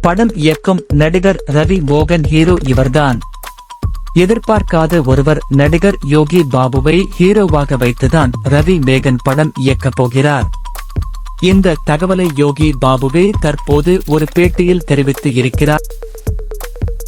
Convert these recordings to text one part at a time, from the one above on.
படம் இயக்கும் நடிகர் ரவி மோகன் ஹீரோ இவர்தான். எதிர்பார்க்காத ஒருவர் நடிகர் யோகி பாபுவை ஹீரோவாக வைத்துதான் ரவி மேகன் படம் இயக்கப் போகிறார். இந்த தகவலை யோகி பாபுவே தற்போது ஒரு பேட்டியில் தெரிவித்து இருக்கிறார்.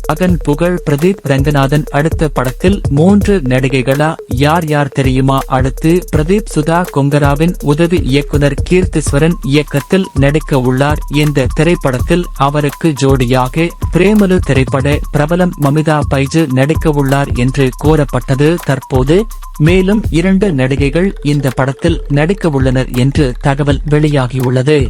அதன் புகழ் பிரதீப் ரங்கநாதன் அடுத்த படத்தில் மூன்று நடிகைகளா யார் யார் தெரியுமா? அடுத்து பிரதீப் சுதா கொங்கராவின் உதவி இயக்குனர் கீர்த்திஸ்வரன் இயக்கத்தில் நடிக்க உள்ளார். இந்த திரைப்படத்தில் அவருக்கு ஜோடியாக பிரேமலு திரைப்பட பிரபலம் மமிதா பைஜு நடிக்க உள்ளார் என்று கூறப்பட்டது. தற்போது மேலும் இரண்டு நடிகைகள் இந்த படத்தில் நடிக்க உள்ளனர் என்று தகவல் வெளியாகியுள்ளது.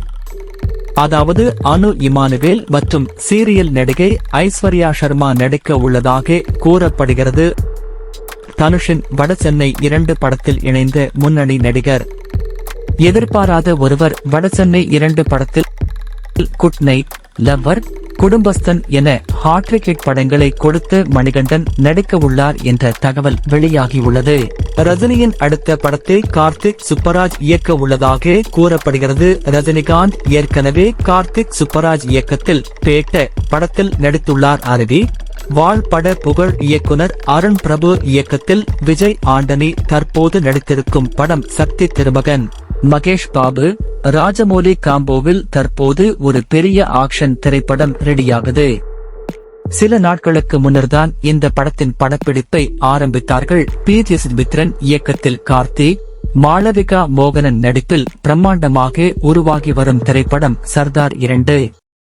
அதாவது அனு இமானுவேல் மற்றும் சீரியல் நடிகை ஐஸ்வர்யா சர்மா நடிக்க உள்ளதாக கூறப்படுகிறது. தனுஷின் வடசென்னை இரண்டு படத்தில் இணைந்த முன்னணி நடிகர். எதிர்பாராத ஒருவர் வடசென்னை இரண்டு படத்தில் குட் நைட் லவ்வர் குடும்பஸ்தன் என ஹாட்ரிக் ஹிட் படங்களை கொடுத்து மணிகண்டன் நடிக்க உள்ளார் என்ற தகவல் வெளியாகியுள்ளது. ரஜினியின் அடுத்த படத்தை கார்த்திக் சுப்பராஜ் இயக்க உள்ளதாக கூறப்படுகிறது. ரஜினிகாந்த் ஏற்கனவே கார்த்திக் சுப்பராஜ் இயக்கத்தில் பேட்ட படத்தில் நடித்துள்ளார். அருவி வாழ்பட புகழ் இயக்குனர் அருண் பிரபு இயக்கத்தில் விஜய் ஆண்டனி தற்போது நடித்திருக்கும் படம் சக்தி திருமகன். மகேஷ் பாபு ராஜமௌலி காம்போவில் தற்போது ஒரு பெரிய ஆக்ஷன் திரைப்படம் ரெடியாகுது. சில நாட்களுக்கு முன்னர்தான் இந்த படத்தின் படப்பிடிப்பை ஆரம்பித்தார்கள். பி. ஜி. மித்ரன் இயக்கத்தில் கார்த்திக் மாளவிகா மோகனன் நடிப்பில் பிரம்மாண்டமாக உருவாகி வரும் திரைப்படம் சர்தார் இரண்டு.